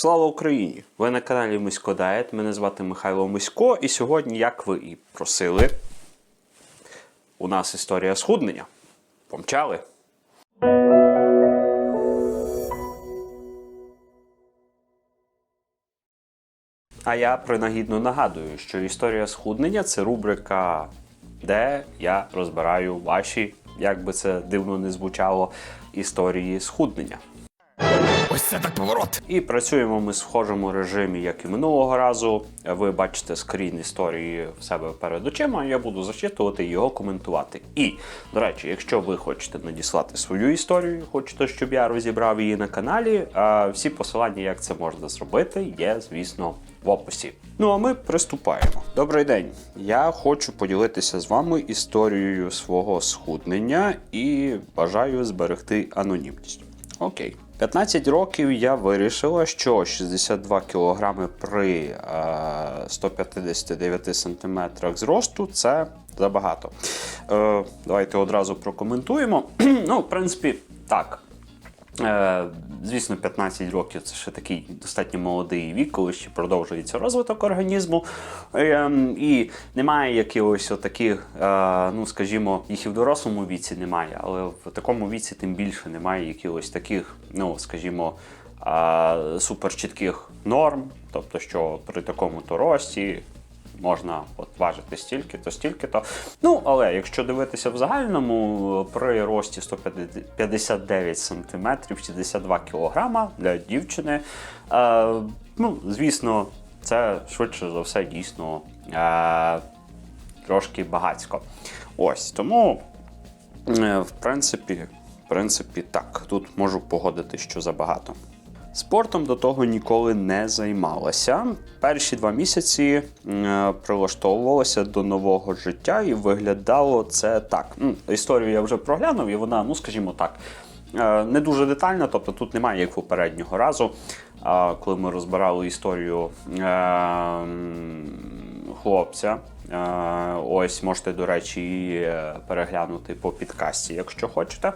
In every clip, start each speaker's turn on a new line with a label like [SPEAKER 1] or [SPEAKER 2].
[SPEAKER 1] Слава Україні! Ви на каналі Мисько Дает. Мене звати Михайло Мисько, і сьогодні, як ви і просили, у нас історія схуднення. Помчали! А я принагідно нагадую, що історія схуднення це рубрика, де я розбираю ваші, як би це дивно не звучало, історії схуднення.
[SPEAKER 2] Ось це так поворот.
[SPEAKER 1] І працюємо ми в схожому режимі, як і минулого разу. Ви бачите скрін історії в себе перед очима. Я буду зачитувати і його коментувати. І, до речі, якщо ви хочете надіслати свою історію, хочете, щоб я розібрав її на каналі. Всі посилання, як це можна зробити, є, звісно, в описі. Ну а ми приступаємо. Добрий день. Я хочу поділитися з вами історією свого схуднення і бажаю зберегти анонімність. Окей. 15 років я вирішила, що 62 кг при е, 159 см зросту це забагато. Е, давайте одразу прокоментуємо. ну, в принципі, так. Е, звісно, 15 років це ще такий достатньо молодий вік, коли ще продовжується розвиток організму. Е, і немає якихось таких, е, ну скажімо, їх і в дорослому віці немає, але в такому віці тим більше немає якихось таких, ну скажімо, е, суперчітких норм. Тобто, що при такому то рості можна от важити стільки-то, стільки-то. Ну, але якщо дивитися в загальному, при рості 159 см, 62 кг для дівчини, е, ну, звісно, це швидше за все дійсно е, трошки багацько. Ось тому, е, в принципі, в принципі, так, тут можу погодити, що забагато. Спортом до того ніколи не займалася. Перші два місяці е, прилаштовувалася до нового життя і виглядало це так. Історію я вже проглянув, і вона, ну скажімо так, е, не дуже детальна, тобто тут немає як попереднього разу. Коли ми розбирали історію е, хлопця. Е, Ось можете, до речі, її е, переглянути по підкасті, якщо хочете.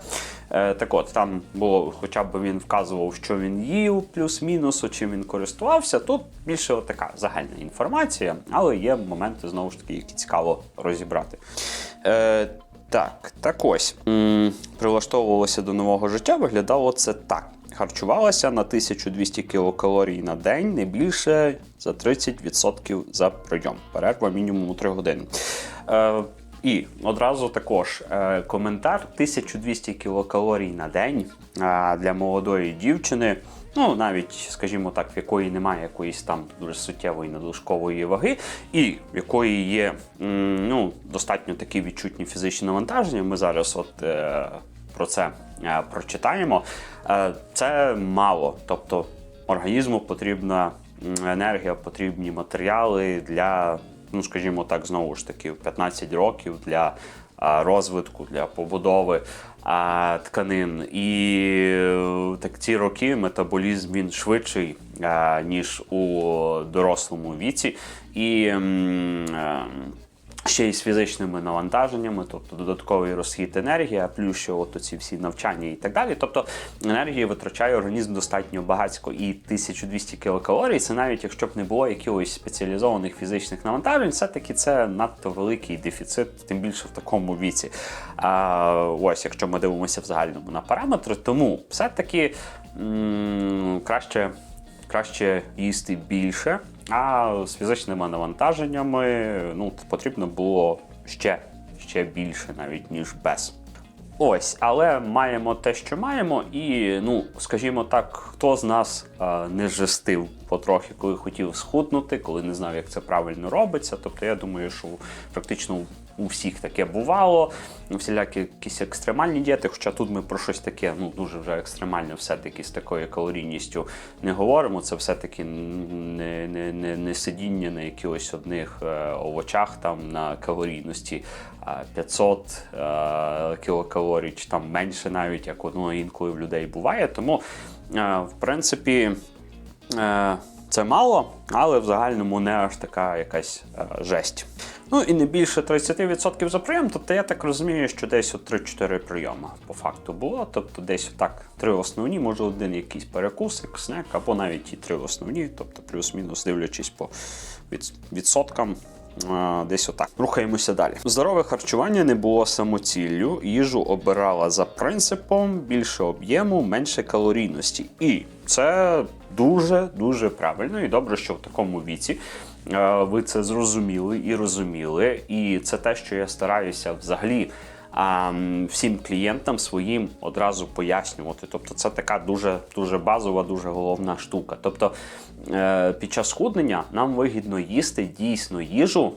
[SPEAKER 1] Е, Так от, там було, хоча б він вказував, що він їв, плюс-мінус, чим він користувався. Тут більше така загальна інформація, але є моменти, знову ж таки, які цікаво розібрати. Так, так ось. Прилаштовувалося до нового життя, виглядало це так. Харчувалася на 1200 кілокалорій на день, не більше за 30% за прийом. Перерва мінімум 3 години. Е, і одразу також е, коментар: 1200 кілокалорій на день е, для молодої дівчини. Ну, навіть, скажімо так, в якої немає якоїсь там дуже суттєвої надлишкової ваги, і в якої є ну, достатньо такі відчутні фізичні навантаження. Ми зараз от е, про це е, прочитаємо. Е, це мало. Тобто організму потрібна енергія, потрібні матеріали для, ну скажімо так, знову ж таки, в 15 років для а, розвитку, для побудови тканин. І е, так ці роки метаболізм він швидший, ніж у дорослому віці. І е, ще й з фізичними навантаженнями, тобто додатковий розхід енергії, плюс ще от ці всі навчання і так далі. Тобто енергії витрачає організм достатньо багатько і 1200 кілокалорій. Це навіть якщо б не було якихось спеціалізованих фізичних навантажень, все-таки це надто великий дефіцит, тим більше в такому віці. А, ось, якщо ми дивимося в загальному на параметри, тому все-таки краще краще їсти більше, а з фізичними навантаженнями ну, потрібно було ще, ще більше, навіть ніж без. Ось, але маємо те, що маємо, і ну, скажімо так, хто з нас а, не жестив потрохи, коли хотів схуднути, коли не знав, як це правильно робиться. Тобто, я думаю, що практично у всіх таке бувало. Всілякі якісь екстремальні дієти, хоча тут ми про щось таке, ну дуже вже екстремальне, все-таки з такою калорійністю не говоримо. Це все-таки не, не, не, не сидіння на якихось одних е, овочах там на калорійності 500 е, кілокалорій, чи там менше навіть, як воно інколи в людей буває. Тому, е, в принципі, е, це мало, але в загальному не аж така якась жесть. Ну і не більше 30% за прийом. Тобто я так розумію, що десь от 3-4 прийоми по факту було. Тобто десь так три основні, може один якийсь перекусик, снек, або навіть і три основні, тобто плюс-мінус дивлячись по відсоткам. Десь отак. Рухаємося далі. Здорове харчування не було самоціллю. Їжу обирала за принципом більше об'єму, менше калорійності. І це дуже дуже правильно і добре, що в такому віці ви це зрозуміли і розуміли. І це те, що я стараюся взагалі всім клієнтам своїм одразу пояснювати. Тобто, це така дуже дуже базова, дуже головна штука. Тобто е, під час схуднення нам вигідно їсти дійсно їжу,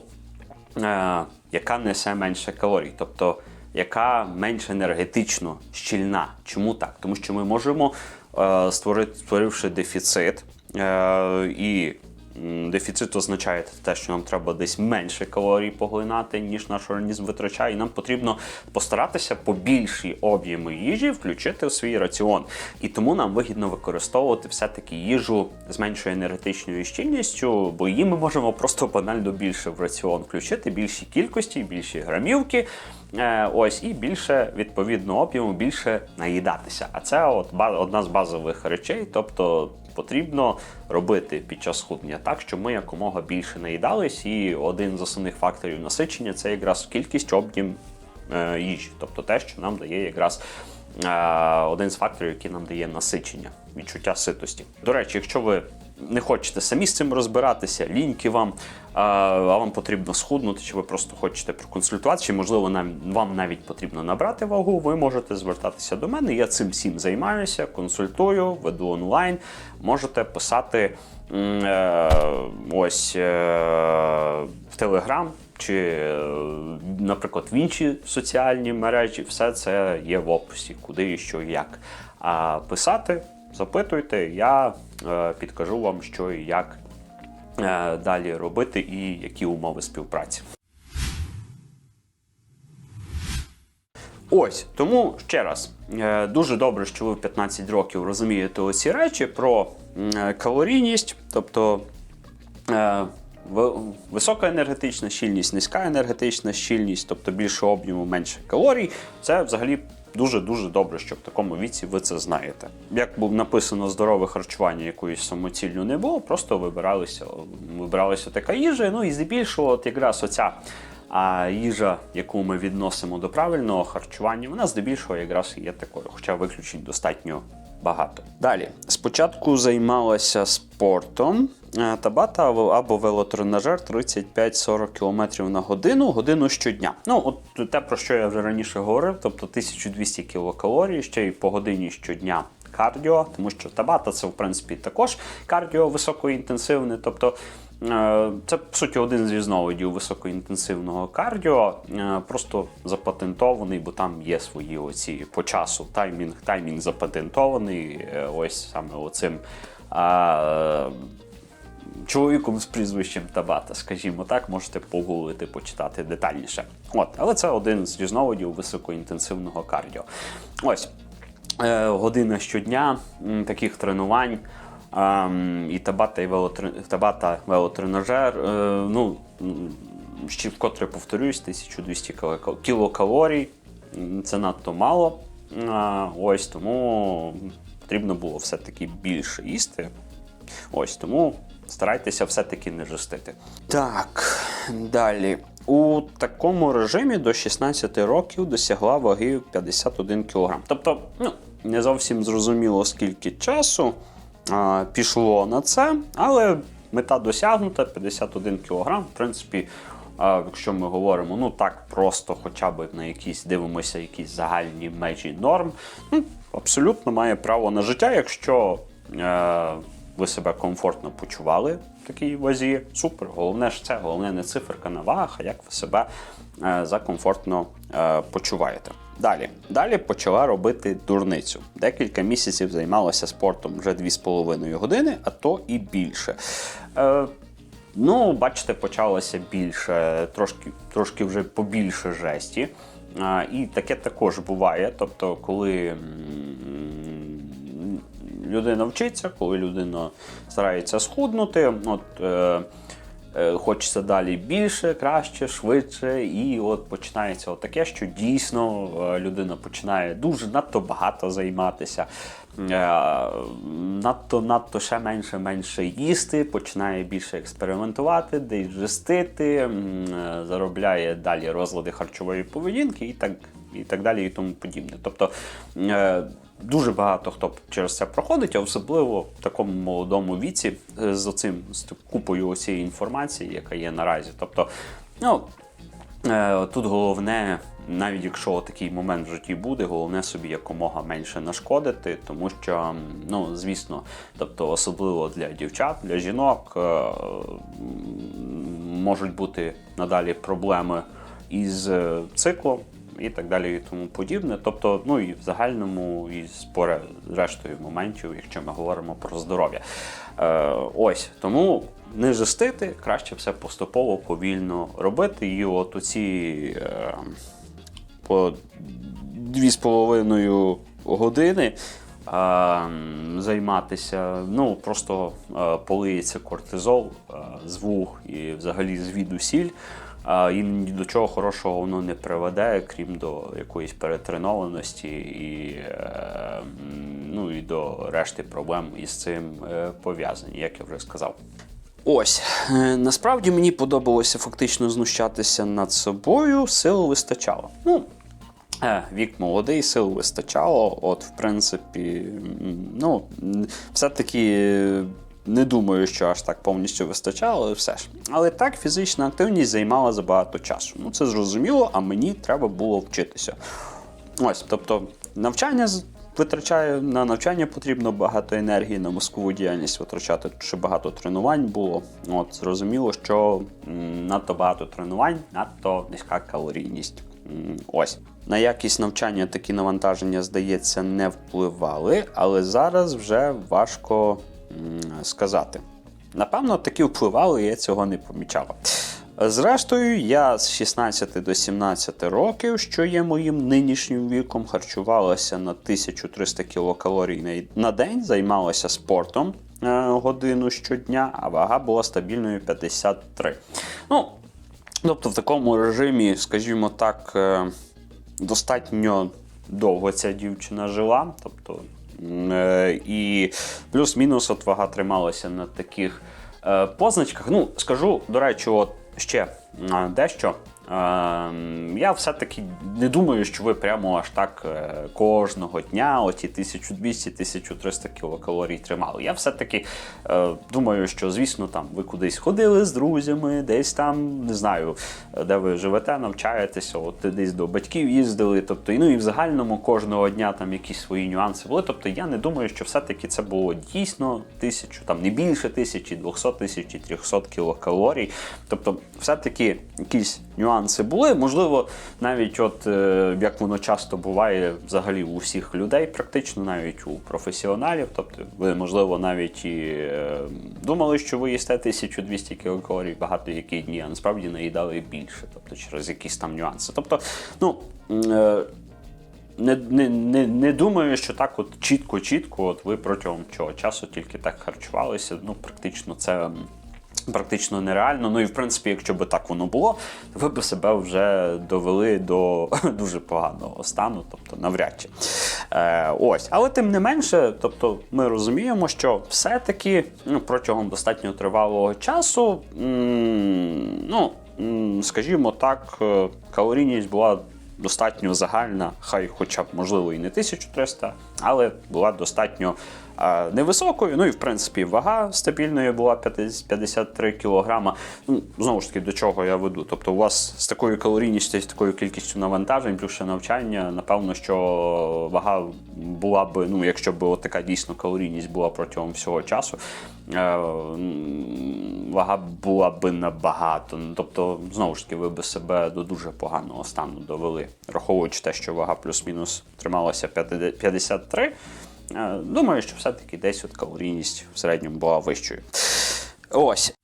[SPEAKER 1] е, яка несе менше калорій, тобто яка менш енергетично щільна. Чому так? Тому що ми можемо е, створити, створивши дефіцит е, і. Дефіцит означає те, що нам треба десь менше калорій поглинати, ніж наш організм витрачає. І нам потрібно постаратися по більші об'єми їжі включити в свій раціон. І тому нам вигідно використовувати все-таки їжу з меншою енергетичною щільністю, бо її ми можемо просто банально більше в раціон включити, більші кількості, більші грамівки. Е, ось і більше відповідно об'єму, більше наїдатися. А це от одна з базових речей, тобто потрібно робити під час схуднення так, щоб ми якомога більше наїдались. І один з основних факторів насичення це якраз кількість об'єм е, їжі, тобто те, що нам дає якраз. е, Один з факторів, який нам дає насичення, відчуття ситості. До речі, якщо ви не хочете самі з цим розбиратися, ліньки вам, а вам потрібно схуднути, чи ви просто хочете проконсультуватися, чи можливо нам вам навіть потрібно набрати вагу, ви можете звертатися до мене. Я цим всім займаюся, консультую, веду онлайн. Можете писати е, ось е, в Телеграм. Чи, е, наприклад, в інші соціальні мережі, все це є в описі, куди і що і як. А писати, запитуйте, я підкажу вам, що і як е, далі робити, і які умови співпраці. Ось тому ще раз е, дуже добре, що ви в 15 років розумієте оці речі про е, калорійність, тобто е, висока енергетична щільність, низька енергетична щільність, тобто більше об'єму, менше калорій. Це взагалі дуже дуже добре, що в такому віці ви це знаєте. Як було написано здорове харчування, якоюсь самоціллю не було, просто вибиралися, вибиралася така їжа. Ну і здебільшого, от якраз оця. А їжа, яку ми відносимо до правильного харчування, вона здебільшого якраз є такою, хоча виключень достатньо багато. Далі, спочатку займалася спортом. е, Табата або- велотренажер 35-40 км на годину, годину щодня. Ну, от те, про що я вже раніше говорив, тобто 1200 кілокалорій, ще й по годині щодня кардіо, тому що табата це в принципі також кардіо високоінтенсивне. Тобто це по суті один з різновидів високоінтенсивного кардіо, е, просто запатентований, бо там є свої оці по часу. Таймінг, таймінг запатентований. е, Ось саме оцим. А, чоловіком з прізвищем Табата, скажімо так, можете погуглити, почитати детальніше. От, але це один з різновидів високоінтенсивного кардіо. Ось е, година щодня таких тренувань. Ем, і табата, і велотр... табата велотренажер. Е, ну, ще вкотре повторюсь, 1200 кілокалорій. Це надто мало. А, ось тому потрібно було все-таки більше їсти. Ось тому старайтеся все-таки не жестити. Так, далі. У такому режимі до 16 років досягла ваги 51 кг. Тобто, ну, не зовсім зрозуміло, скільки часу пішло на це, але мета досягнута 51 кг. В принципі, якщо ми говоримо, ну так просто, хоча б на якісь дивимося, якісь загальні межі норм, ну, абсолютно має право на життя, якщо. Е, ви себе комфортно почували в такій вазі. Супер. Головне ж це, головне не циферка на вагах, а як ви себе е, закомфортно е, почуваєте. Далі. Далі почала робити дурницю. Декілька місяців займалася спортом вже 2,5 години, а то і більше. Е, Ну, бачите, почалося більше, трошки, трошки вже побільше жесті. А, і таке також буває. Тобто, коли людина вчиться, коли людина старається схуднути, от, е, е, хочеться далі більше, краще, швидше. І от починається таке, що дійсно е, людина починає дуже надто багато займатися. е, Надто надто ще менше менше їсти, починає більше експериментувати, десь жестити, е, заробляє далі розлади харчової поведінки і так, і так далі, і тому подібне. Тобто е, дуже багато хто через це проходить, а особливо в такому молодому віці е, з оцим з купою цієї інформації, яка є наразі. Тобто, ну. Е, Тут головне, навіть якщо такий момент в житті буде, головне собі якомога менше нашкодити, тому що, ну звісно, тобто особливо для дівчат, для жінок е, можуть бути надалі проблеми із циклом. І так далі, і тому подібне. Тобто, ну і в загальному, і з рештою моментів, якщо ми говоримо про здоров'я. Е, ось тому не жестити, краще все поступово, повільно робити. І от оці е, по дві з половиною години е, займатися, ну просто е, полиється кортизол з вух і взагалі звідусіль. А і ні до чого хорошого воно не приведе, крім до якоїсь перетренованості і, е, ну, і до решти проблем із цим е, пов'язані, як я вже сказав. Ось е, насправді мені подобалося фактично знущатися над собою, сил вистачало. Ну, Вік молодий, сил вистачало. От, в принципі, ну, все-таки не думаю, що аж так повністю вистачало, але все ж. Але так, фізична активність займала забагато часу. Ну, це зрозуміло, а мені треба було вчитися. Ось, тобто, навчання витрачає на навчання потрібно багато енергії, на мозкову діяльність витрачати ще багато тренувань було. От, зрозуміло, що надто багато тренувань, надто низька калорійність. Ось. На якість навчання такі навантаження, здається, не впливали, але зараз вже важко сказати. Напевно, таки впливали, я цього не помічала. Зрештою, я з 16 до 17 років, що є моїм нинішнім віком, харчувалася на 1300 кілокалорій на- день, займалася спортом е, годину щодня, а вага була стабільною 53. Ну, тобто в такому режимі, скажімо так, е, достатньо довго ця дівчина жила. Тобто, і плюс-мінус от вага трималася на таких е, позначках. Ну, скажу, до речі, от ще е, дещо. Е, Я все-таки не думаю, що ви прямо аж так е, кожного дня оті 1200-1300 кілокалорій тримали. Я все-таки е, думаю, що звісно там ви кудись ходили з друзями, десь там не знаю, де ви живете, навчаєтеся, от десь до батьків їздили. Тобто, ну і в загальному кожного дня там якісь свої нюанси були. Тобто я не думаю, що все-таки це було дійсно тисячу, там не більше тисячі, 200 тисяч, 300 кілокалорій. Тобто, все-таки якісь нюанси були. Можливо, навіть от е, як воно часто буває взагалі у всіх людей, практично навіть у професіоналів. Тобто, ви, можливо, навіть і е, думали, що ви їсте 1200 кілокалорій багато які дні, а насправді наїдали більше, тобто через якісь там нюанси. Тобто, ну. е, не, не, не, не думаю, що так от чітко-чітко, от ви протягом цього часу тільки так харчувалися. Ну, практично це практично нереально. Ну і в принципі, якщо б так воно було, то ви б себе вже довели до дуже поганого стану, тобто навряд чи. Е, ось. Але тим не менше, тобто, ми розуміємо, що все-таки ну, протягом достатньо тривалого часу, ну, скажімо так, е, калорійність була достатньо загальна, хай хоча б можливо і не 1300, але була достатньо невисокою. Ну і в принципі вага стабільною була 53 кілограма. Ну, знову ж таки, до чого я веду. Тобто, у вас з такою калорійністю, з такою кількістю навантажень, плюс ще навчання, напевно, що вага була б, ну, якщо б от така дійсно калорійність була протягом всього часу, е, вага була б набагато. Ну, Тобто, знову ж таки, ви б себе до дуже поганого стану довели, враховуючи те, що вага плюс-мінус трималася 50 53. Е, Думаю, що все-таки десь от калорійність в середньому була вищою. Ось.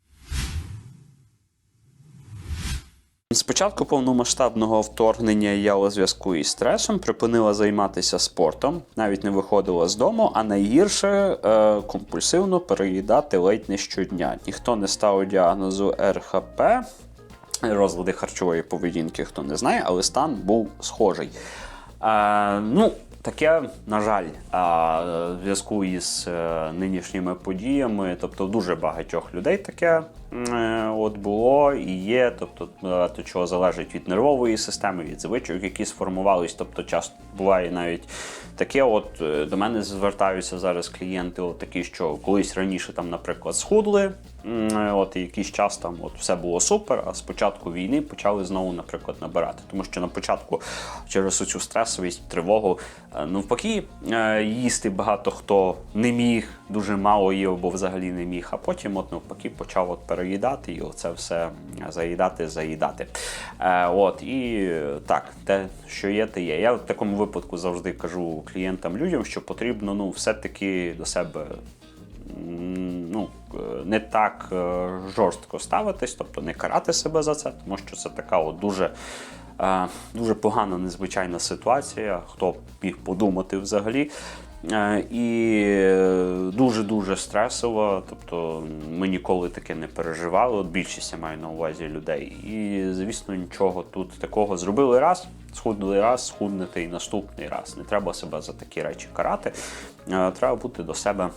[SPEAKER 1] З початку повномасштабного вторгнення я у зв'язку із стресом припинила займатися спортом, навіть не виходила з дому, а найгірше е, компульсивно переїдати ледь не щодня. Ніхто не ставив діагнозу РХП, розлади харчової поведінки, хто не знає, але стан був схожий. Е, ну, таке, на жаль, в зв'язку із е, нинішніми подіями, тобто дуже багатьох людей таке е, от було і є. Тобто багато чого залежить від нервової системи, від звичок, які сформувались. Тобто, часто буває навіть таке. От е, до мене звертаються зараз клієнти, от такі, що колись раніше там, наприклад, схудли. От і якийсь час там от все було супер, а з початку війни почали знову, наприклад, набирати. Тому що на початку через цю стресовість, тривогу, е, навпаки, е, їсти багато хто не міг, дуже мало їв або взагалі не міг. А потім, от навпаки, почав от переїдати і оце все заїдати, заїдати. Е, От і е, так, те, що є, те є. Я в такому випадку завжди кажу клієнтам, людям, що потрібно ну, все-таки до себе ну, е, не так е, жорстко ставитись, тобто не карати себе за це, тому що це така от дуже, е, дуже погана, незвичайна ситуація. Хто міг подумати взагалі. Е, І дуже-дуже стресово. Тобто ми ніколи таке не переживали. От більшість я маю на увазі людей. І звісно, нічого тут такого зробили раз, схуднули раз, схуднете і наступний раз. Не треба себе за такі речі карати. Е, Треба бути до себе е,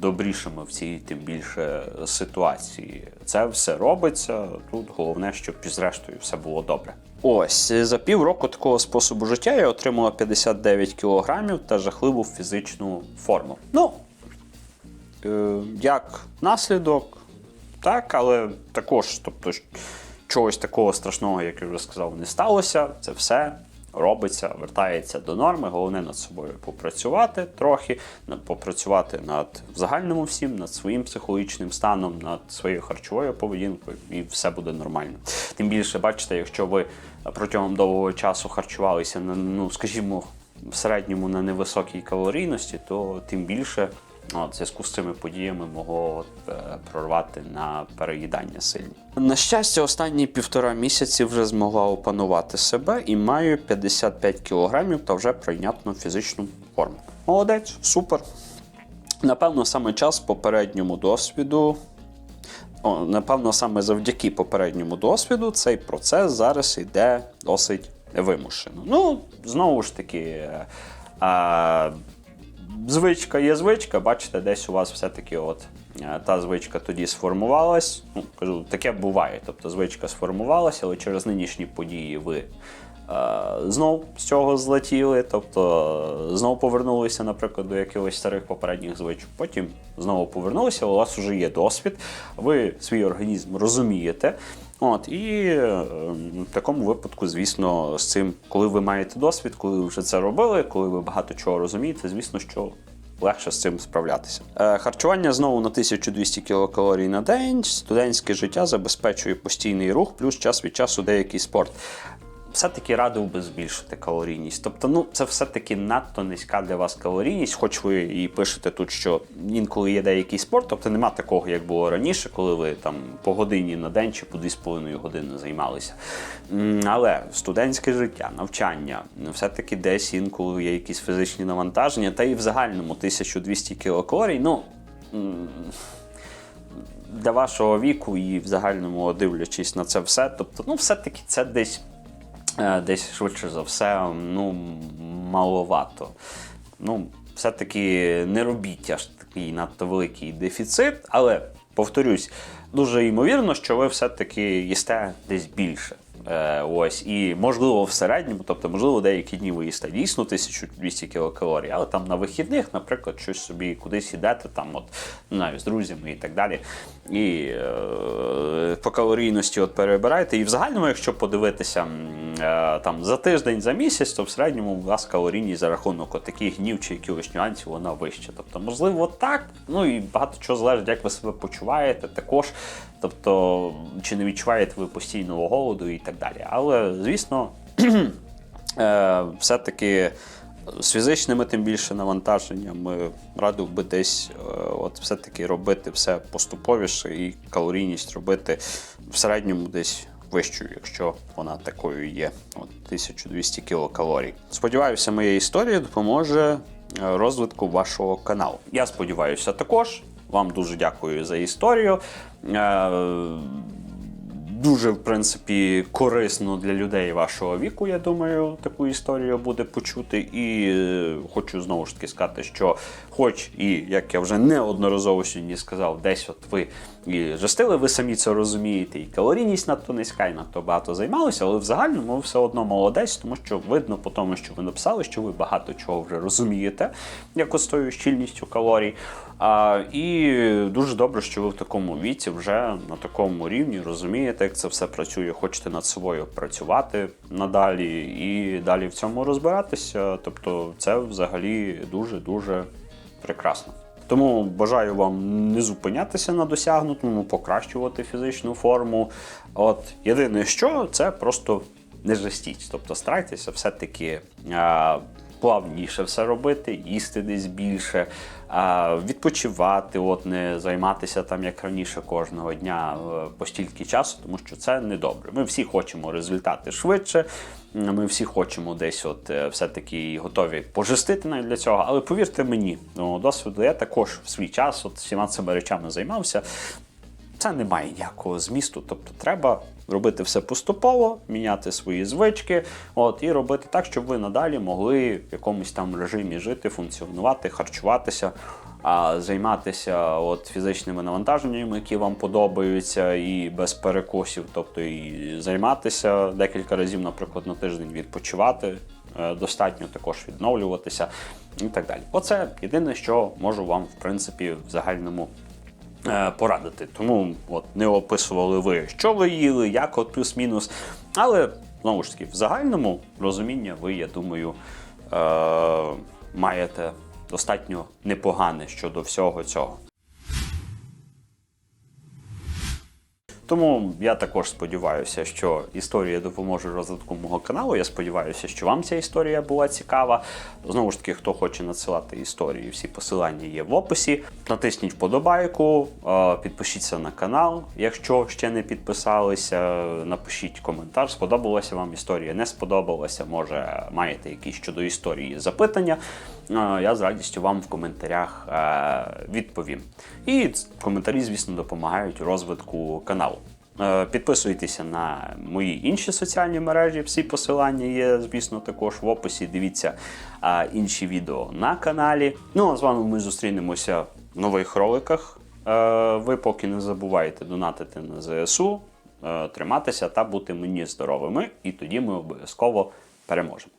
[SPEAKER 1] добрішими в цій тим більше ситуації. Це все робиться. Тут головне, щоб зрештою все було добре. Ось за півроку такого способу життя я отримала 59 кілограмів та жахливу фізичну форму. Ну, е, як наслідок, так, але також, тобто, чогось такого страшного, як я вже сказав, не сталося. Це все робиться, вертається до норми. Головне над собою попрацювати трохи, попрацювати над в загальному всім, над своїм психологічним станом, над своєю харчовою поведінкою, і все буде нормально. Тим більше, бачите, якщо ви протягом довгого часу харчувалися на, ну, скажімо, в середньому на невисокій калорійності, то тим більше От, в зв'язку з цими подіями могло от, е, прорвати на переїдання сильні. На щастя, останні півтора місяці вже змогла опанувати себе і маю 55 кілограмів та вже прийнятну фізичну форму. Молодець, супер. Напевно, саме час попередньому досвіду. О, напевно, саме завдяки попередньому досвіду цей процес зараз йде досить вимушено. Ну, знову ж таки, е, а, звичка є звичка, бачите, десь у вас все-таки от е, та звичка тоді сформувалась. Ну, кажу, таке буває. Тобто звичка сформувалася, але через нинішні події ви. е, Знов з цього злетіли, тобто е, знов повернулися, наприклад, до якихось старих попередніх звичок. Потім знову повернулися, у вас вже є досвід, ви свій організм розумієте. От, і е, в такому випадку, звісно, з цим, коли ви маєте досвід, коли ви вже це робили, коли ви багато чого розумієте, звісно, що легше з цим справлятися. Е, харчування знову на 1200 кілокалорій на день. Студентське життя забезпечує постійний рух, плюс час від часу деякий спорт. Все-таки радив би збільшити калорійність. Тобто, ну це все-таки надто низька для вас калорійність, хоч ви і пишете тут, що інколи є деякий спорт, тобто нема такого, як було раніше, коли ви там по годині на день чи по 2,5 години займалися. Але студентське життя, навчання, все-таки десь інколи є якісь фізичні навантаження, та і в загальному 1200 кілокалорій, ну. Для вашого віку і в загальному дивлячись на це все, тобто, ну, все-таки це десь десь швидше за все, ну, маловато. Ну, все-таки не робіть аж такий надто великий дефіцит, але повторюсь, дуже ймовірно, що ви все-таки їсте десь більше. Е, ось, і можливо в середньому, тобто, можливо, деякі дні ви їсте дійсно 1200 кілокалорій, але там на вихідних, наприклад, щось собі кудись ідете, там, от, знаю, з друзями і так далі. І е, по калорійності от перебирайте. І в загальному, якщо подивитися е, там за тиждень, за місяць, то в середньому у вас калорійність за рахунок от таких днів чи якихось нюансів вона вища. Тобто, можливо, так. Ну і багато чого залежить, як ви себе почуваєте, також. Тобто, чи не відчуваєте ви постійного голоду і так далі. Але, звісно, е, все-таки з фізичними тим більше навантаженнями радив би десь е, от все-таки робити все поступовіше і калорійність робити в середньому десь вищою, якщо вона такою є. От 1200 кілокалорій. Сподіваюся, моя історія допоможе е, розвитку вашого каналу. Я сподіваюся, також. Вам дуже дякую за історію. Е, Дуже, в принципі, корисно для людей вашого віку, я думаю, таку історію буде почути. І е, хочу знову ж таки сказати, що, хоч і як я вже неодноразово сьогодні сказав, десь от ви і жестили, ви самі це розумієте, і калорійність надто низька, і надто багато займалися, але в загальному ви все одно молодець, тому що видно по тому, що ви написали, що ви багато чого вже розумієте, якось з тою щільністю калорій. А, і дуже добре, що ви в такому віці вже на такому рівні розумієте, як це все працює. Хочете над собою працювати надалі і далі в цьому розбиратися. Тобто, це взагалі дуже дуже прекрасно. Тому бажаю вам не зупинятися на досягнутому, покращувати фізичну форму. От єдине, що це просто не жестіть. Тобто старайтеся все-таки плавніше все робити, їсти десь більше, відпочивати, от не займатися там як раніше кожного дня е, по стільки часу, тому що це не добре. Ми всі хочемо результати швидше. Ми всі хочемо десь, от е, все-таки готові пожестити навіть для цього. Але повірте мені, ну, досвіду я також в свій час от всіма цими речами займався це не має ніякого змісту. Тобто треба робити все поступово, міняти свої звички, от і робити так, щоб ви надалі могли в якомусь там режимі жити, функціонувати, харчуватися. А займатися от фізичними навантаженнями, які вам подобаються, і без перекосів, тобто і займатися декілька разів, наприклад, на тиждень відпочивати е, достатньо, також відновлюватися і так далі. Оце єдине, що можу вам, в принципі, в загальному е, порадити. Тому от не описували ви, що ви їли, як от плюс-мінус. Але знову ж таки, в загальному розуміння ви, я думаю, е, маєте достатньо непогане щодо всього цього. Тому я також сподіваюся, що історія допоможе розвитку мого каналу. Я сподіваюся, що вам ця історія була цікава. Знову ж таки, хто хоче надсилати історії, всі посилання є в описі. Натисніть вподобайку, е, підпишіться на канал, якщо ще не підписалися. Напишіть коментар, сподобалася вам історія, не сподобалася. Може, маєте якісь щодо історії запитання. Е, Я з радістю вам в коментарях е, відповім. І коментарі, звісно, допомагають розвитку каналу. Е, Підписуйтеся на мої інші соціальні мережі. Всі посилання є, звісно, також в описі. Дивіться інші відео на каналі. Ну а з вами ми зустрінемося в нових роликах. Ви поки не забувайте донатити на ЗСУ, триматися та бути мені здоровими, і тоді ми обов'язково переможемо.